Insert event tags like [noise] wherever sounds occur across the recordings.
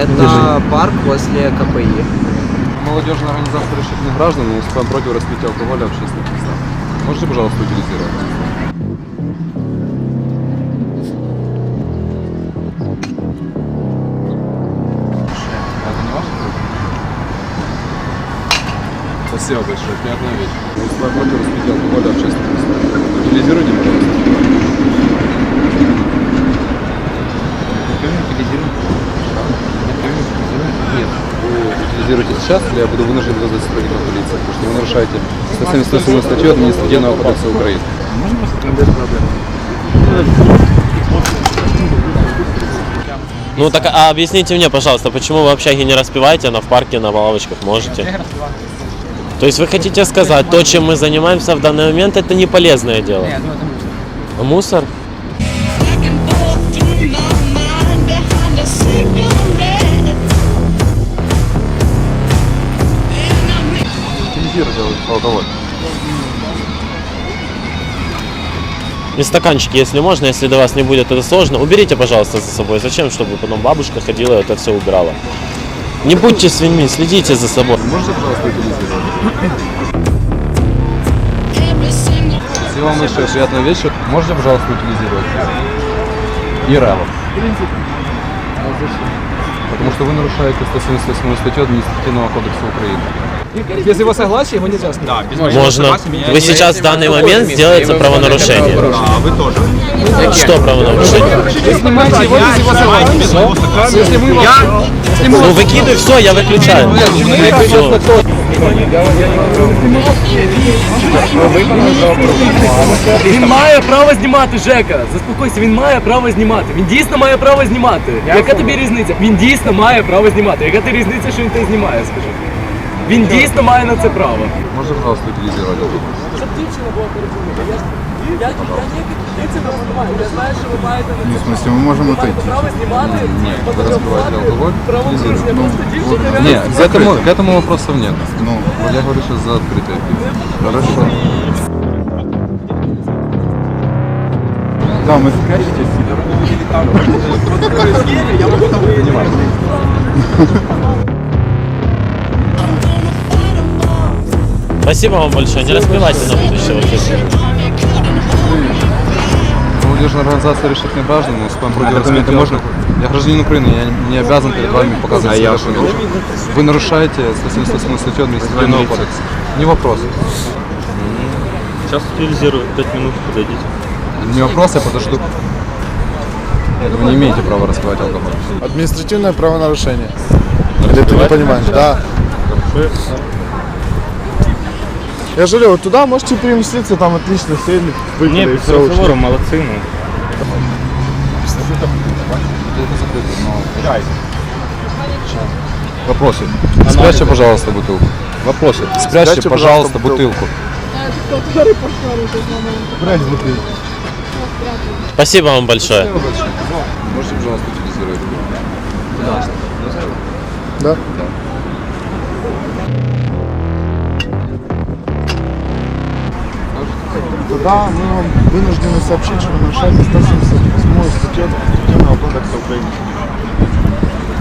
Это парк возле КПИ. Молодежная организация решительных граждан выступаем против распития алкоголя в общественных местах. Можете, пожалуйста, утилизировать? Спасибо большое, приятного вечера. Мы выступаем против распития алкоголя в общественных местах. Утилизируйте, пожалуйста. Нет, вы утилизируете сейчас, или я буду вынужден вызвать сотрудников полиции, потому что вы нарушаете 178 статью административного кодекса Украины. Ну так а объясните мне, пожалуйста, почему вы в общаге не распиваете, а в парке на лавочках можете? То есть вы хотите сказать, то, чем мы занимаемся в данный момент, это не полезное дело? А Мусор? Back алкоголь. И стаканчики, если можно, если до вас не будет это сложно, уберите, пожалуйста, за собой. Зачем, чтобы потом бабушка ходила и это все убирала? Не будьте свиньми, следите за собой. Можете, пожалуйста, утилизировать? every single Всего вам большое приятного вечера. Можете, пожалуйста, утилизировать? Ира. Потому что вы нарушаете 178 статью административного кодекса Украины. Без его согласия его нельзя снять. Можно. Вы сейчас в данный момент сделаете правонарушение. Что правонарушение? Вы снимаете его без его согласия. Если мы я... Ну выкидывай, все, я выключаю. Всё. Він має право знімати, Жека. Заспокойся, він має право знімати. Він дійсно має право знімати. Яка тобі різниця? Він дійсно має право знімати. Яка ти різниця, що він тебе знімає, скажи? Він дійсно має на це право. Можете, пожалуйста, утилизировать алкоголь? Щоб дівчина була переконана. Я, я, я ніяких дівчина не знімаю. Я знаю, що ви маєте на Ну, в смысле, мы можем отойти. право знімати. Нет, вы распиваете алкоголь. Правопорушення. Просто дівчина реально Нет, к этому, к этому вопросов нет. Ну, Я говорю сейчас за открытое пиво. хорошо. Да, мы скажете, Сидор. Спасибо вам большое. Не распивайте на будущее. вот это. Молодежная организация решительных граждан, мы выступаем против распития можно? Я гражданин Украины, я не- не обязан перед вами показывать свои документы. Вы нарушаете 178 статью административного кодекса. Не вопрос. Сейчас утилизирую. Пять минут подойдите. Не вопрос, я подожду. Вы не имеете права распивать алкоголь. Административное правонарушение. Или ты не понимаешь? Да. Я же говорю, вот туда можете переместиться, там отлично сели, выпили и все. молодцы, ну. Вопросы. Спрячьте, пожалуйста, бутылку. Вопросы. Спрячьте, пожалуйста, бутылку. Брать бутылку. Спасибо вам большое. Можете, пожалуйста, утилизировать? Да. Тогда мы вам вынуждены сообщить, что вы нарушаете 178 статью Административного кодекса Украины.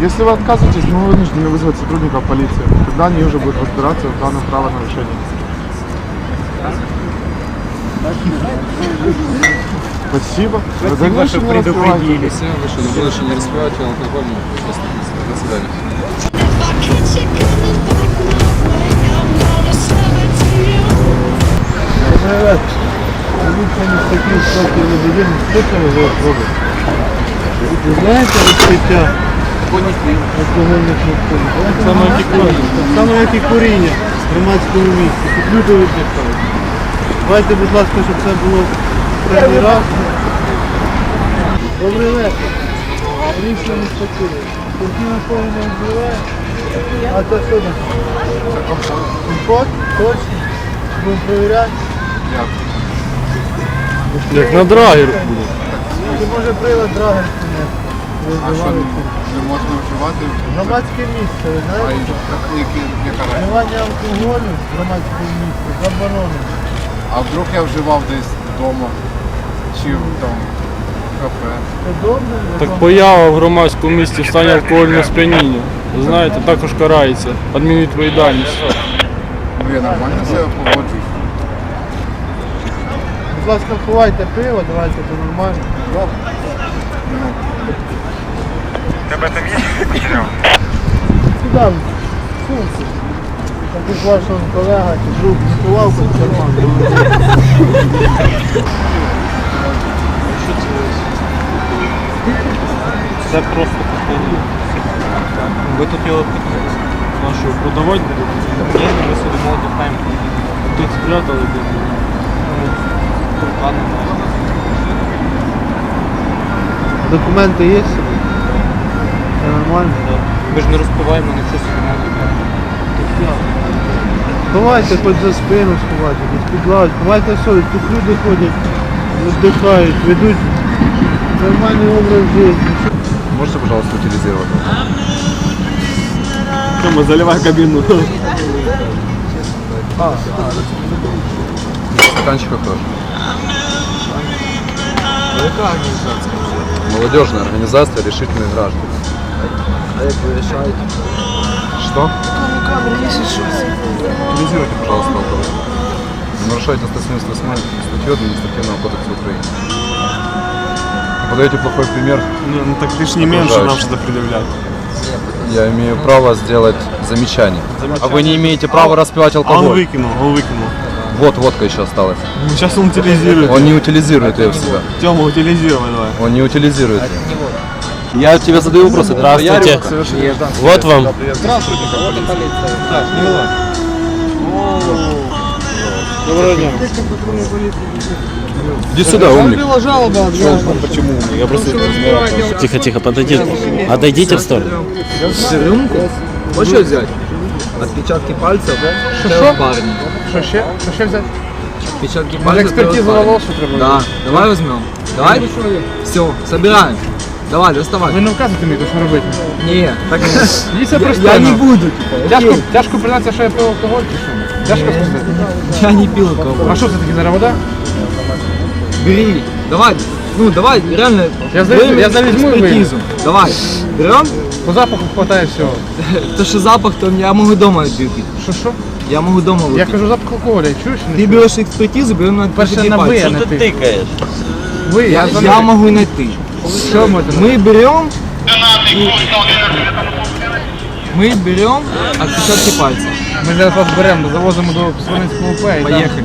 Если вы отказываетесь, мы вынуждены вызвать сотрудников полиции. Тогда они уже будут разбираться в данном правонарушении. Спасибо. Спасибо, что предупредили. Спасибо большое. Но больше не распивайте алкоголь в общественных местах. До свидания. if Ви знаєте відкриття алкогольних напоїв? Так само, як і куріння в громадському місці. Тут люди віддихають. Давайте, будь ласка, щоб це було перший раз. Добрий вечір. Річно не спокійно. Спокійно кого не вбиває. А то що? Комфорт? Точно? Будемо перевіряти? Дякую. Як на драгер буде. Чи може привод драгер А що не можна вживати? Громадське місце, ви А знаєте? які, яка разниця? Вживання алкоголю в громадському місці заборонено. А вдруг я вживав десь вдома? Чи там Так поява в громадському місті в стані алкогольного сп'яніння. Ви знаєте, також карається адмінвідповідальність. Ну я нормально себе поводжусь. Будь ласка, ховайте пиво, давайте це нормально. Тебе там є? Куди? Сумці. Так як ваш он колега чи друг не ховав, то нормально. Це просто Ви тут його а що, продавати будете? Ні, ми собі молоді знаємо. Тут спрятали будете. Документи є? Все нормально? Ми ж не розпиваємо, нічого собі не Давайте хоч за спину сховати, десь під лавочку. Давайте все, тут люди ходять, віддихають, ведуть нормальний образ життя. Можете, пожалуйста, утилизировать? Тьома, заливай кабіну. В стаканчиках тоже. Молодежная организация «Решительные граждане». А как вы решаете? Что? Утилизируйте, пожалуйста, алкоголь. Не нарушайте 178 статью административного кодекса Украины. Подаете плохой пример, Ну так ти ж не менше нам що пред'являти. я имею право сделать замечание. А вы не имеете права распивать А он алкоголь. выкинул, он выкинул. Вот, водка еще осталась. Ну, сейчас он утилизирует. Он не утилизирует ее в себя. Тёма, утилизируй давай. Он не утилизирует. Я тебе задаю вопросы. Здравствуйте. Вот вам. Доброго дня. Иди сюда, умник. Тихо, тихо, подойдите. Отойдите в сторону. Хочешь взять? Отпечатки пальцев Что, парня. Що ще? Що ще взяти? Може пальцев експертизу парня. волосу треба? Да, давай возьмем. Давай. Все, собираем. Давай, доставай. Ви не вказуєте мені, що робити. Не, так [laughs] я, просто. я не буду, типа. Тяжко, тяжко признатися, що я пив алкоголь чи що? Тяжко сказати. Я не пил кого. А що це таке зараз вода? Бери. Давай. Ну, давай, реально. Я берем я и экспертизу. Давай. Берем. По запаху хватає всього. [laughs] То, что запах, то я могу дома выпить. Що що? Я могу дома Я выпить. кажу запах алкоголя, чуєш? чи Ты не чуєш? берешь экспертизу, берем на Перше отпечатки на ви, а пальцев. не ти. тыкаешь? Ви, Я, за я мною. могу и на ты. Що ми тут? Мы берем и... Мы берем отпечатки пальцев. Ми зараз вас беремо, завозимо до Свинницького П. Поехали.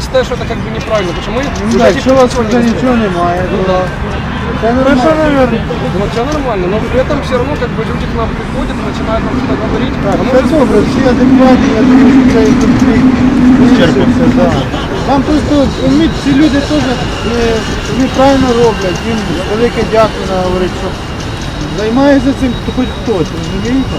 считаю, что это как бы неправильно. Почему? Ну, Так, якщо у вас вже нічого немає, то це нормально. Ну, все нормально, но при этом все равно как бы люди к нам приходят, начинают нам что-то говорить. Так, а мы все добре, всі адекватні, я думаю, що цей конфлікт вирішився, да. Там просто, розумієте, ці люди теж не, неправильно роблять, їм велике дякую говорить, що займається цим хоч хтось, розумієте?